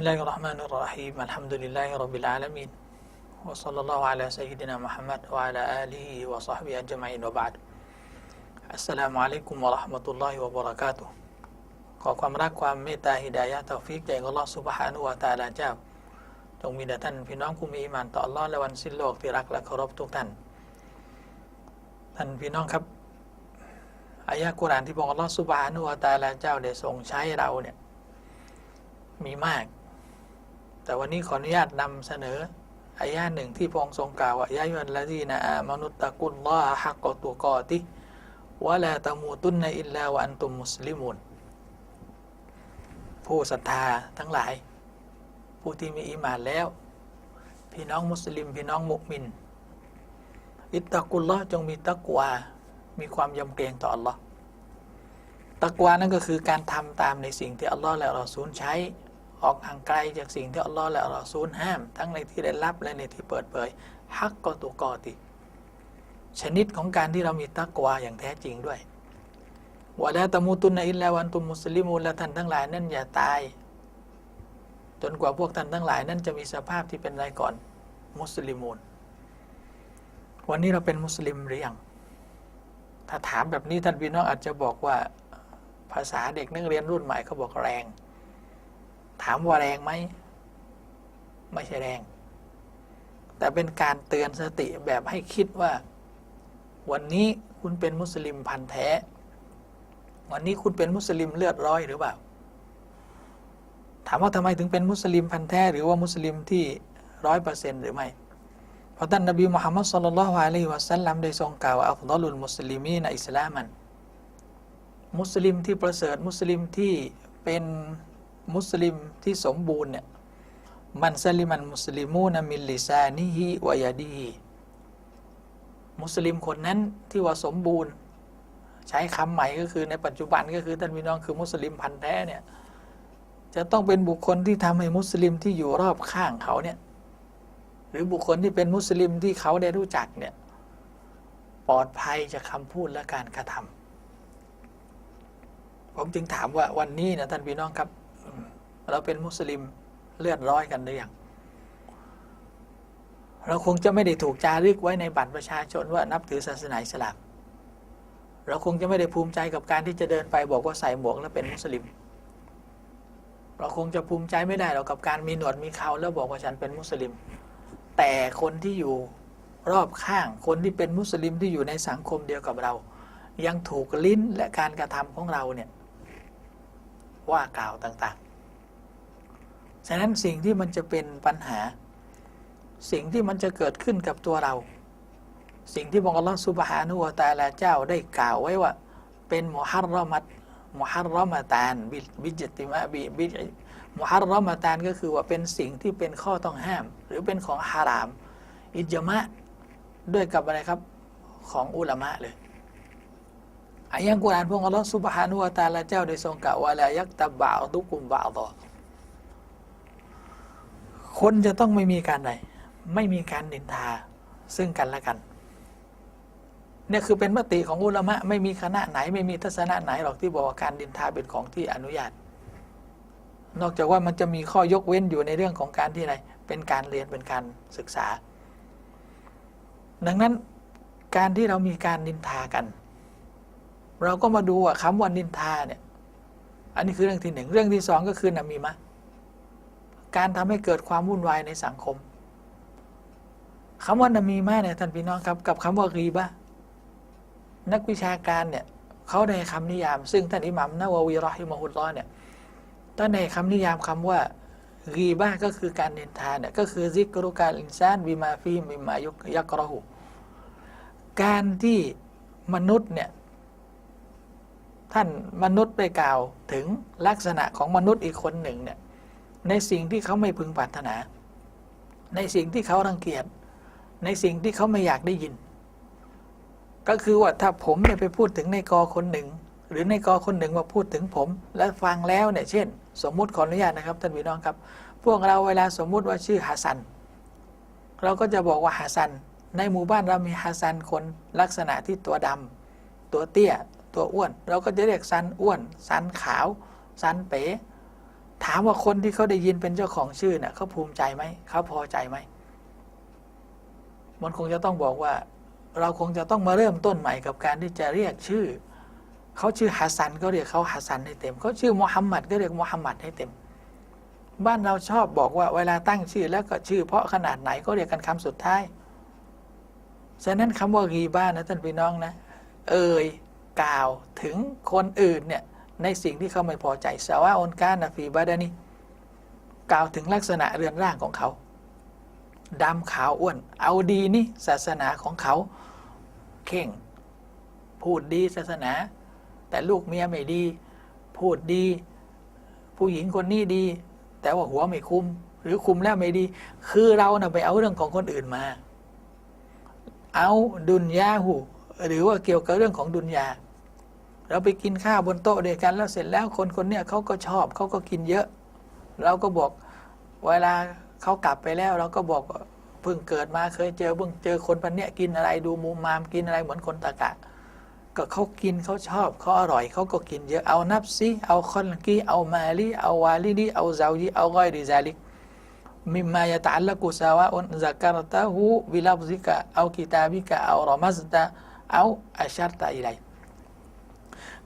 Bismillahirrahmanirrahim. Alhamdulillahirrabbilalamin. Wa sallallahu ala sayyidina Muhammad wa ala alihi wa sahbihi ajma'in wa ba'd. Assalamualaikum warahmatullahi wabarakatuh. Kau kwa meta hidayah taufiq yang Allah subhanahu wa ta'ala jawab. Tung minatan finangkum iman ta Allah lawan sillu waktirak la korob tuktan. Dan finangkab ayah Quran di bawah Allah subhanahu wa ta'ala jawab song sung syairah แต่วันนี้ขออนุญาตนำเสนออายะห์หนึ่งที่พระองค์ทรงกล่าวว่ายายุนละดีนะอามนุตตะกุลลอฮะฮักกอตุกอติวะลาตะมูตุนในอิลลาวะอันตุมมุสลิมุนผู้ศรัทธาทั้งหลาย ผู้ที่มีอีหมานแล้ว พี่น้องมุสลิม พี่น้องมุมิน อิตตะกุลลอจงมีตักวา มีความยำเกรงต่ออัลลอฮ์ตักวานั่นก็คือการทำตามในสิ่งที่อัลลอฮ์และรอซูลใช้ ออกห่างไกลจากสิ่งที่อัลลอฮ์และรอซูลห้าม ทั้งในที่ได้รับและในที่เปิดเผยฮักกอตุกอติ ชนิดของการที่เรามีตักวาอย่างแท้จริงด้วยวะลาตะมูตุนนอิลลาวันตุมมุสลิมูนและท่านทั้งหลายนั่นอย่าตาย จนกว่าพวกท่านทั้งหลายนั้นจะมีสภาพที่เป็นไรก่อน มุสลิมูนวันนี้เราเป็นมุสลิมหรือยังถ้าถามแบบนี้ท่านพี่น้องอาจจะบอกว่าภาษาเด็กนักเรียนรุ่นใหม่เขาบอกแรง ถามว่าแรงไหม ไม่ใช่แรง แต่เป็นการเตือนสติแบบให้คิดว่า วันนี้คุณเป็นมุสลิมพันธุ์แท้ วันนี้คุณเป็นมุสลิมเลือดร้อยหรือเปล่า ถามว่าทำไมถึงเป็นมุสลิมพันธุ์แท้ หรือว่ามุสลิมที่ร้อยเปอร์เซ็นต์หรือไม่เพราะท่านนบีมุฮัมมัดสุลลัลฮุอะลัยฮิวะสัลลัมได้ทรงกล่าวว่าอัฟฎอลุลมุสลิมีนอิสลามัน มุสลิมที่ประเสริฐมุสลิมที่เป็น มุสลิมที่สมบูรณ์เนี่ยมันสลิมันมุสลิมูนมิลลิซานิฮิวะยาดีมุสลิมคนนั้นที่ว่าสมบูรณ์ ใช้คำใหม่ก็คือในปัจจุบันก็คือท่านพี่น้องคือมุสลิมพันธุ์แท้เนี่ยจะต้องเป็นบุคคลที่ทำให้มุสลิมที่อยู่รอบข้างเขาเนี่ยหรือบุคคลที่เป็นมุสลิมที่เขาได้รู้จักเนี่ยปลอดภัยจากคำพูดและการกระทำผมจึงถามว่าวันนี้นะท่านพี่น้องครับ เราเป็นมุสลิมเลือดร้อยกันหรือยังเราคงจะไม่ได้ถูกจารึกไว้ในบัตรประชาชนว่านับถือศาสนาอิสลาม เราคงจะไม่ได้ภูมิใจกับการที่จะเดินไปบอกว่าใส่หมวกแล้วเป็นมุสลิม เราคงจะภูมิใจไม่ได้หรอกกับการมีหนวดมีเขาแล้วบอกว่าฉันเป็นมุสลิม แต่คนที่อยู่รอบข้างคนที่เป็นมุสลิมที่อยู่ในสังคมเดียวกับเรา ยังถูกลิ้นและการกระทำของเราเนี่ยว่ากล่าวต่างๆ ฉะนั้นสิ่งที่มันจะเป็นปัญหา สิ่งที่มันจะเกิดขึ้นกับตัวเรา สิ่งที่บอกอัลลอฮฺสุบฮานุวะตาลาเจ้าได้กล่าวไว้ว่า เป็นมุฮัรรอมัตมุฮัรรอมตานบิบิจติมะบิบิมุฮัรรอมตานก็คือว่าเป็นสิ่งที่เป็นข้อต้องห้าม หรือเป็นของฮาราม อิจมะด้วยกับอะไรครับของอุลามะเลยอายังกุรานพวกอัลลอฮฺสุบฮานุวะตาลาเจ้าได้ทรงกล่าวว่าลายักตะบะตุกุมบะตอ คนจะต้องไม่มีการใดไม่มีการนินทาซึ่งกันและกันเนี่ยคือเป็นมติของอุลามะไม่มีคณะไหนไม่มีทัศนะไหนหรอกที่บอกว่าการดินทาเป็นของที่อนุญาต นอกจากว่ามันจะมีข้อยกเว้นอยู่ในเรื่องของการที่อะไรเป็นการเรียนเป็นการศึกษา ดังนั้นการที่เรามีการนินทากัน เราก็มาดูว่าคำว่านินทาเนี่ยอันนี้คือเรื่องที่หนึ่งเรื่องที่สองก็คือนามีมะ การทำให้เกิดความวุ่นวายในสังคมคำว่านามีมะเนี่ยท่านพี่น้องครับ กับคำว่ารีบะนักวิชาการเนี่ยเขาในคำนิยาม ซึ่งท่านอิหมัมนาววีรอฮิมะฮุลลอเนี่ยท่านในคำนิยามคำว่ารีบ้าก็คือการเนินทาเนี่ยก็คือซิกรุการอินซานบิมาฟีมิมายุกยักรหูการที่มนุษย์เนี่ยท่านมนุษย์ได้กล่าวถึงลักษณะของมนุษย์อีกคนหนึ่งเนี่ย ในสิ่งที่เขาไม่พึงปรารถนา ในสิ่งที่เขารังเกียจในสิ่งที่เขาไม่อยากได้ยิน ก็คือว่าถ้าผมเนี่ยไปพูดถึงในกอคนหนึ่ง หรือในกอคนหนึ่งมาพูดถึงผม และฟังแล้วเนี่ยเช่น สมมุติขออนุญาตนะครับท่านพี่น้องครับ พวกเราเวลาสมมุติว่าชื่อฮัสซัน เราก็จะบอกว่าฮัสซัน ในหมู่บ้านเรามีฮัสซันคนลักษณะที่ตัวดำตัวเตี้ย ตัวอ้วน เราก็จะเรียกซันอ้วนซันขาวซันเป๋ ถามว่าคนที่เขาได้ยินเป็นเจ้าของชื่อเนี่ยเขาภูมิใจไหมเขาพอใจไหมมันคงจะต้องบอกว่า เราคงจะต้องมาเริ่มต้นใหม่กับการที่จะเรียกชื่อเขาชื่อฮัสซันก็เรียกเขาฮัสซันให้เต็มเขาชื่อมุฮัมมัดก็เรียกมุฮัมมัดให้เต็ม บ้านเราชอบบอกว่าเวลาตั้งชื่อแล้วก็ชื่อ เพราะขนาดไหนก็เรียกกันคำสุดท้ายฉะนั้นคำว่ากีบ้านนะท่านพี่น้องนะ เอ่ยกล่าวถึงคนอื่นเนี่ย ในสิ่งที่เขาไม่พอใจสาวาอนกานาฟีบาดานีกล่าวถึงลักษณะเรือนร่างของเขาดำขาวอ้วน เอาดีนี่ศาสนาของเขา เข่ง พูดดีศาสนา แต่ลูกเมียไม่ดี พูดดี ผู้หญิงคนนี้ดี แต่ว่าหัวไม่คุม หรือคุมแล้วไม่ดี คือเรานะ่ะไปเอาเรื่องของคนอื่นมา เอาดุนยาหูหรือว่าเกี่ยวกับเรื่องของดุนยา เราไปกินข้าวบนโต๊ะเดียวกันแล้วเสร็จแล้วคนคนเนี้ยเขาก็ชอบเขาก็กินเยอะ เราก็บอกเวลาเขากลับไปแล้ว เราก็บอกเพิ่งเกิดมาเคยเจอเพิ่งเจอคนพันเนี้ยกินอะไรดูมูมามกินอะไรเหมือนคนตะกะก็เขากินเขาชอบเขาอร่อยเขาก็กินเยอะเอานับซีเอาคอนกีเอามาลีเอาวาลีดีเอาเซาจีเอาก้อยดีซาลิกมิมายะตาละกุสาวะอุนซัการตะหูวิลาบซิกะเอากิตาบิกะเอารอมัสตะเอาอัชชัตตะอิไล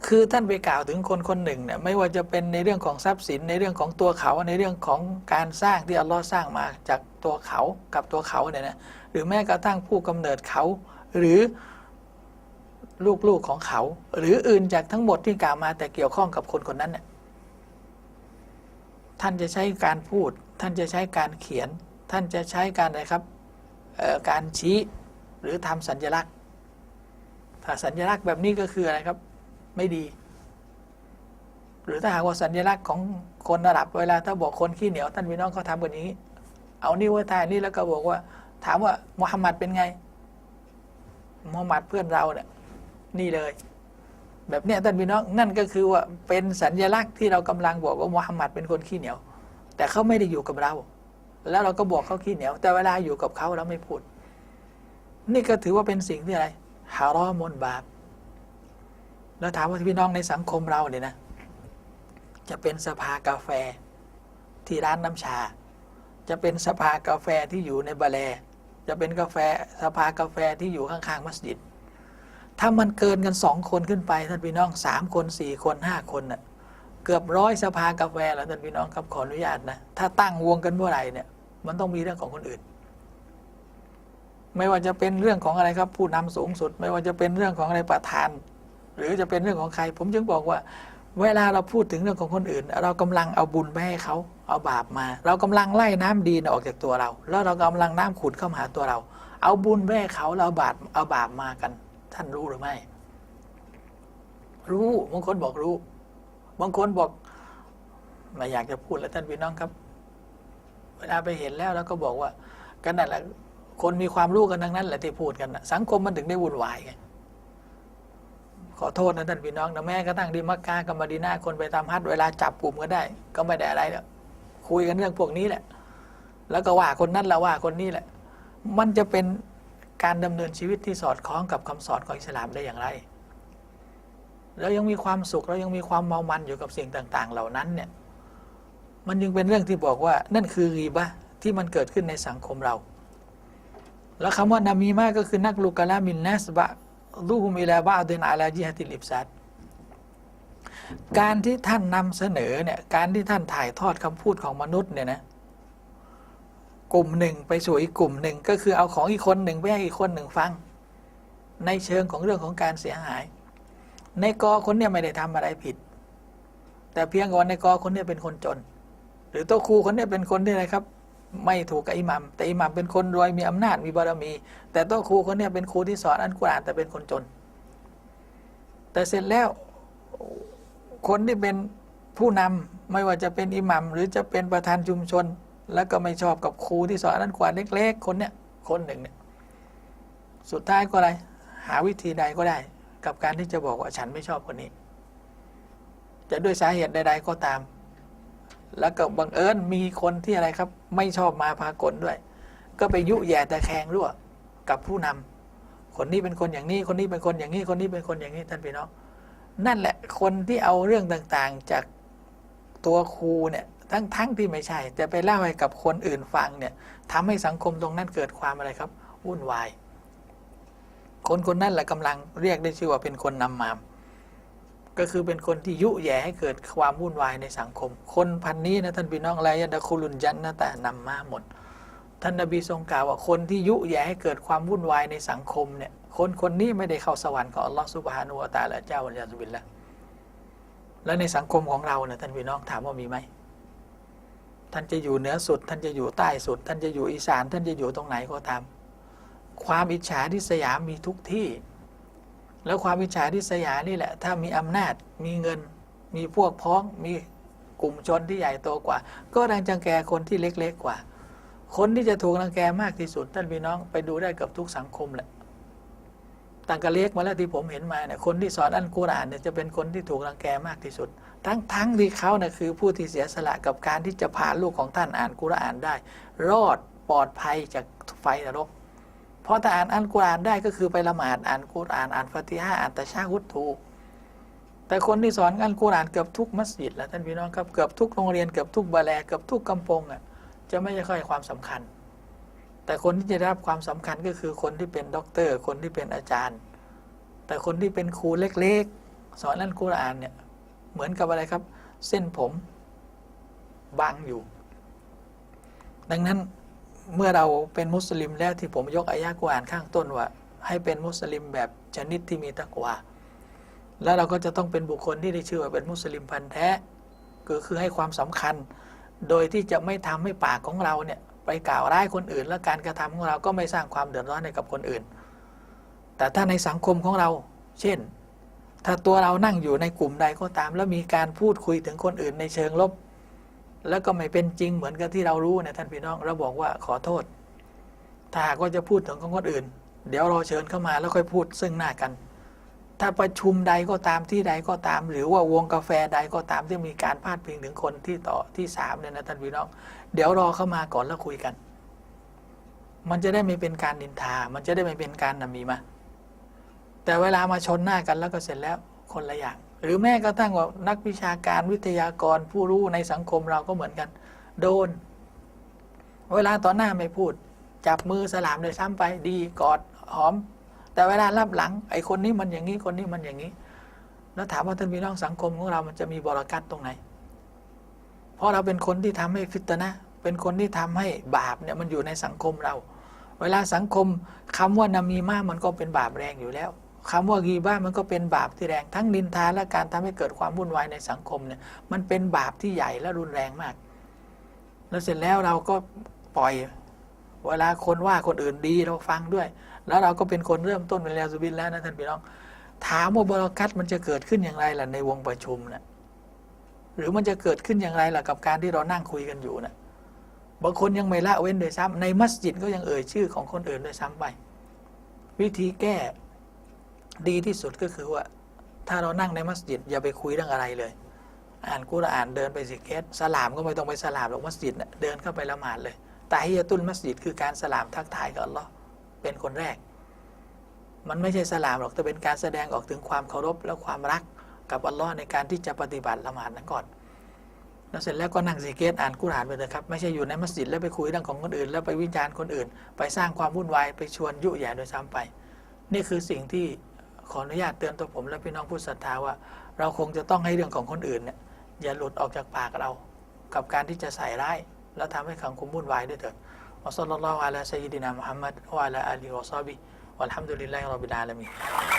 คือท่านไปกล่าวถึงคนคนหนึ่งเนี่ยไม่ว่าจะเป็นในเรื่องของทรัพย์สินในเรื่องของตัวเขาในเรื่องของการสร้างที่อัลลอฮ์สร้างมาจากตัวเขากับตัวเขาเนี่ยนะหรือแม้กระทั่งผู้กำเนิดเขา หรือลูกๆของเขา หรืออื่นจากทั้งหมดที่กล่าวมาแต่เกี่ยวข้องกับคนคนนั้นเนี่ยท่านจะใช้การพูด ท่านจะใช้การเขียน ท่านจะใช้การอะไรครับการชี้หรือทำสัญลักษณ์ถ้าสัญลักษณ์แบบนี้ก็คืออะไรครับ ไม่ดี หรือถ้าหากว่าสัญลักษณ์ของคนระดับเวลา ถ้าบอกคนขี้เหนียวท่านพี่น้องเขาทำกันอย่างนี้ เอานิ้วไว้ทายนี่แล้วก็บอกว่า ถามว่ามุฮัมมัดเป็นไงมุฮัมมัดเพื่อนเราเนี่ยนี่เลย แบบเนี้ยท่านพี่น้องนั่นก็คือว่าเป็นสัญลักษณ์ที่เรากำลังบอกว่ามุฮัมมัดเป็นคนขี้เหนียว แต่เขาไม่ได้อยู่กับเรา แล้วเราก็บอกเขาขี้เหนียว แต่เวลาอยู่กับเขาเราไม่พูด นี่ก็ถือว่าเป็นสิ่งที่อะไรฮารอมนบาป แล้วถามว่าพี่น้องในสังคมเราเนี่ยนะ จะเป็นสภากาแฟที่ร้านน้ำชา จะเป็นสภากาแฟที่อยู่ในบาแลจะเป็นกาแฟสภากาแฟที่อยู่ข้างๆมัสยิด ถ้ามันเกินกันสองคนขึ้นไปท่านพี่น้องสามคนสี่คนห้าคนน่ะเกือบร้อยสภากาแฟแล้วท่านพี่น้องครับขออนุญาตนะถ้าตั้งวงกันเมื่อไหร่เนี่ย มันต้องมีเรื่องของคนอื่น ไม่ว่าจะเป็นเรื่องของอะไรครับ ผู้นำสูงสุด ไม่ว่าจะเป็นเรื่องของอะไรประธาน หรือจะเป็นเรื่องของใคร ผมจึงบอกว่า เวลาเราพูดถึงเรื่องของคนอื่น เรากำลังเอาบุญไปให้เขาเอาบาปมา เรากำลังไล่น้ำดีออกจากตัวเรา แล้วเรากำลังน้ำขุดเข้ามาหาตัวเรา เอาบุญไปให้เขาเราเอาบาปเอาบาปมากัน ท่านรู้หรือไม่ รู้บางคนบอกรู้บางคนบอกไม่อยากจะพูดแล้วท่านพี่น้องครับ เวลาไปเห็นแล้วแล้วก็บอกว่ากันนั่นแหละคนมีความรู้กันทั้งนั้นแหละที่พูดกันนะสังคมมันถึงได้วุ่นวายไง ขอโทษนะท่านพี่น้องนะแม้กระทั่งที่มักกะกับมาดีนาคนไปตามฮัทเวลาจับกลุ่มกันได้ ก็ไม่ได้อะไรแล้วคุยกันเรื่องพวกนี้แหละ แล้วก็ว่าคนนั้นล้วว่าคนนี้แหละ มันจะเป็นการดำเนินชีวิตที่สอดคล้องกับคำสอนของอิสลามได้อย่างไรเรายังมีความสุขเรายังมีความเมามันอยู่กับสิ่งต่าง ๆ เหล่านั้นเนี่ย มันยังเป็นเรื่องที่บอกว่านั่นคือรีบะที่มันเกิดขึ้นในสังคมเรา แล้วคำว่านามีมาก็คือนักลูกกะลามินนัสบะ รูฮุมอิลาบะดินอาลาจิฮติลิบซัดการที่ท่านนำเสนอเนี่ยการที่ท่านถ่ายทอดคำพูดของมนุษย์เนี่ยนะกลุ่มหนึ่งไปสู่อีกกลุ่มหนึ่งก็คือเอาของอีกคนหนึ่งไปให้อีกคนหนึ่งฟัง ในเชิงของเรื่องของการเสียหาย ในกอคนเนี่ยไม่ได้ทำอะไรผิด แต่เพียงว่าในกอคนเนี่ยเป็นคนจน หรือตัวครูคนเนี่ยเป็นคนที่อะไรครับ ไม่ถูกกับอิหมัมแต่อิหมัมเป็นคนรวยมีอำนาจมีบารมี แต่โตัวครูคนนี่ยเป็นครูที่สอนอันกุรอานแต่เป็นคนจน แต่เสร็จแล้วคนที่เป็นผู้นำไม่ว่าจะเป็นอิหมัมหรือจะเป็นประธานชุมชน แล้วก็ไม่ชอบกับครูที่สอนอันกุรอานเล็ก ๆ คนเนี่ยคนหนึ่งเนี่ยสุดท้ายก็อะไรหาวิธีใดก็ได้ กับการที่จะบอกว่าฉันไม่ชอบคนนี้ จะด้วยสาเหตุใด ๆ ก็ตาม แล้วก็บังเอิญมีคนที่อะไรครับ ไม่ชอบมาพากลด้วย ก็ไปยุแย่แต่แคงรั่วกับผู้นำคนนี้เป็นคนอย่างนี้ คนนี้เป็นคนอย่างนี้ คนนี้เป็นคนอย่างนี้ท่านพี่น้องนั่นแหละคนที่เอาเรื่องต่างๆจากตัวครูเนี่ยทั้งทั้งที่ไม่ใช่ แต่ไปเล่าให้กับคนอื่นฟังเนี่ยทำให้สังคมตรงนั้นเกิดความอะไรครับวุ่นวาย คนคนนั้นแหละกำลังเรียกได้ชื่อว่าเป็นคนนำมาม ก็คือเป็นคนที่ยุแย่ให้เกิดความวุ่นวายในสังคม คนพันนี้นะท่านพี่น้องไรยะดะคุลุนจันนะแต่นำมาหมด ท่านนบีทรงกล่าวว่าคนที่ยุแย่ให้เกิดความวุ่นวายในสังคมเนี่ยคนคนนี้ไม่ได้เข้าสวรรค์ของอัลลอฮฺสุบฮานุวะตะอาละเจ้าอัลยาซุบิลละแล้วในสังคมของเราเนี่ยท่านพี่น้องถามว่ามีไหมท่านจะอยู่เหนือสุด ท่านจะอยู่ใต้สุด ท่านจะอยู่อีสาน ท่านจะอยู่ตรงไหนก็ตาม ความอิจฉาทิษยามมีทุกที่ แล้วความอิจฉาทิษยานี่แหละ ถ้ามีอำนาจมีเงิน มีพวกพ้องมีกลุ่มชนที่ใหญ่โตกว่า ก็รังจังแกคนที่เล็กๆกว่า คนที่จะถูกรังแกมากที่สุดท่านพี่น้องไปดูได้กับทุกสังคมแหละต่างกะเล็กมาแล้วที่ผมเห็นมาเนี่ยคนที่สอนอันกุรอานเนี่ยจะเป็นคนที่ถูกรังแกมากที่สุด ทั้งทั้งที่เขาเนี่ยคือผู้ที่เสียสละกับการที่จะพาลูกของท่านอ่านกุรอานได้ รอดปลอดภัยจากไฟนรก เพราะถ้าอ่านอันกุรอานได้ก็คือไปละหมาดอ่านกุรอานอ่านฟาติฮะอ่านตะชาฮุดถูก แต่คนที่สอนอันกุรอานเกือบทุกมัสยิดแล้วท่านพี่น้องครับเกือบทุกโรงเรียนเกือบทุกบาแลเกือบทุกกำปงอะจะไม่ค่อยความสำคัญ แต่คนที่จะได้รับความสำคัญก็คือคนที่เป็นด็อกเตอร์ คนที่เป็นอาจารย์ แต่คนที่เป็นครูเล็กๆ สอนอันกุรอานเนี่ยเหมือนกับอะไรครับ เส้นผมบังอยู่ ดังนั้น เมื่อเราเป็นมุสลิมแล้วที่ผมยกอายะกุรอานข้างต้นว่า ให้เป็นมุสลิมแบบชนิดที่มีตักวาแล้วเราก็จะต้องเป็นบุคคลที่ได้ชื่อว่าเป็นมุสลิมพันธุ์แท้ก็คือให้ความสำคัญ โดยที่จะไม่ทำให้ปากของเราเนี่ยไปกล่าวร้ายคนอื่น และการกระทำของเราก็ไม่สร้างความเดือดร้อนให้กับคนอื่น แต่ถ้าในสังคมของเรา เช่น ถ้าตัวเรานั่งอยู่ในกลุ่มใดก็ตาม แล้วมีการพูดคุยถึงคนอื่นในเชิงลบ แล้วก็ไม่เป็นจริงเหมือนกับที่เรารู้เนี่ยท่านพี่น้องเราบอกว่าขอโทษ ถ้าหากว่าจะพูดถึงของคนอื่น เดี๋ยวเราเชิญเข้ามาแล้วค่อยพูดซึ่งหน้ากัน ถ้าประชุมใดก็ตามที่ใดก็ตาม หรือว่าวงกาแฟใดก็ตามที่มีการพาดพิงถึงคนที่ต่อที่สามเนี่ยนะท่านพี่น้อง เดี๋ยวรอเข้ามาก่อนแล้วคุยกัน มันจะได้ไม่เป็นการนินทา มันจะได้ไม่เป็นการนามีมา แต่เวลามาชนหน้ากันแล้วก็เสร็จแล้วคนละอย่าง หรือแม้กระทั่งว่านักวิชาการวิทยากรผู้รู้ในสังคมเราก็เหมือนกัน โดน เวลาต่อหน้าไม่พูด จับมือสลามเลยซ้ำไปดีกอดหอม แต่เวลารับหลัง ไอ้คนนี้มันอย่างนี้คนนี้มันอย่างนี้ แล้วถามว่าท่านพี่น้องสังคมของเรามันจะมีบรากัตตรงไหน เพราะเราเป็นคนที่ทำให้ฟิตนะ เป็นคนที่ทำให้บาปเนี่ยมันอยู่ในสังคมเรา เวลาสังคมคำว่านามีมามันก็เป็นบาปแรงอยู่แล้ว คำว่ากีบ้ามันก็เป็นบาปที่แรง ทั้งนินทาและการทำให้เกิดความวุ่นวายในสังคมเนี่ยมันเป็นบาปที่ใหญ่และรุนแรงมาก แล้วเสร็จแล้วเราก็ปล่อย เวลาคนว่าคนอื่นดีเราฟังด้วย แล้วเราก็เป็นคนเริ่มต้นเป็นแล้วสุบินแล้วนะท่านพี่น้อง ถามว่าบรากัตมันจะเกิดขึ้นอย่างไรล่ะในวงประชุมนะหรือมันจะเกิดขึ้นอย่างไรล่ะกับการที่เรานั่งคุยกันอยู่นะบางคนยังไม่ละเว้นโดยซ้ำในมัสยิดก็ยังเอ่ยชื่อของคนอื่นโดยซ้ำไปวิธีแก้ ดีที่สุดก็คือว่า ถ้าเรานั่งในมัสยิดอย่าไปคุยเรื่องอะไรเลย อ่านกุรอานเดินไปสิเกตสลามก็ไม่ต้องไปสลามหรอกมัสยิดเดินเข้าไปละหมาดเลยตาฮิยะตุลมัสยิดคือการสลามทักทายกับอัลลอฮ์เป็นคนแรก มันไม่ใช่สลามหรอกแต่เป็นการแสดงออกถึงความเคารพและความรักกับอัลลอฮ์ในการที่จะปฏิบัติละหมาดนั้นก่อนแล้วเสร็จแล้วก็นั่งสิเกตอ่านกุรอานไปเลยครับไม่ใช่อยู่ในมัสยิดแล้วไปคุยเรื่องของคนอื่น แล้วไปวิจารณ์คนอื่น ไปสร้างความวุ่นวายไปชวนยุแย่โดยซ้ำไป นี่คือสิ่งที่ ขออนุญาตเตือนตัวผมและพี่น้องผู้ศรัทธาว่า เราคงจะต้องให้เรื่องของคนอื่นเนี่ยอย่าหลุดออกจากปากเรา กับการที่จะใส่ร้ายแล้วทำให้ขังคุมวุ่นวายด้วยเถิดวะซัลลัลลอฮุอะลาซัยยิดินามุฮัมมัดวะอะลาอาลีวะซอบิวัลฮัมดุลิลลาฮิร็อบบิลอาลามีน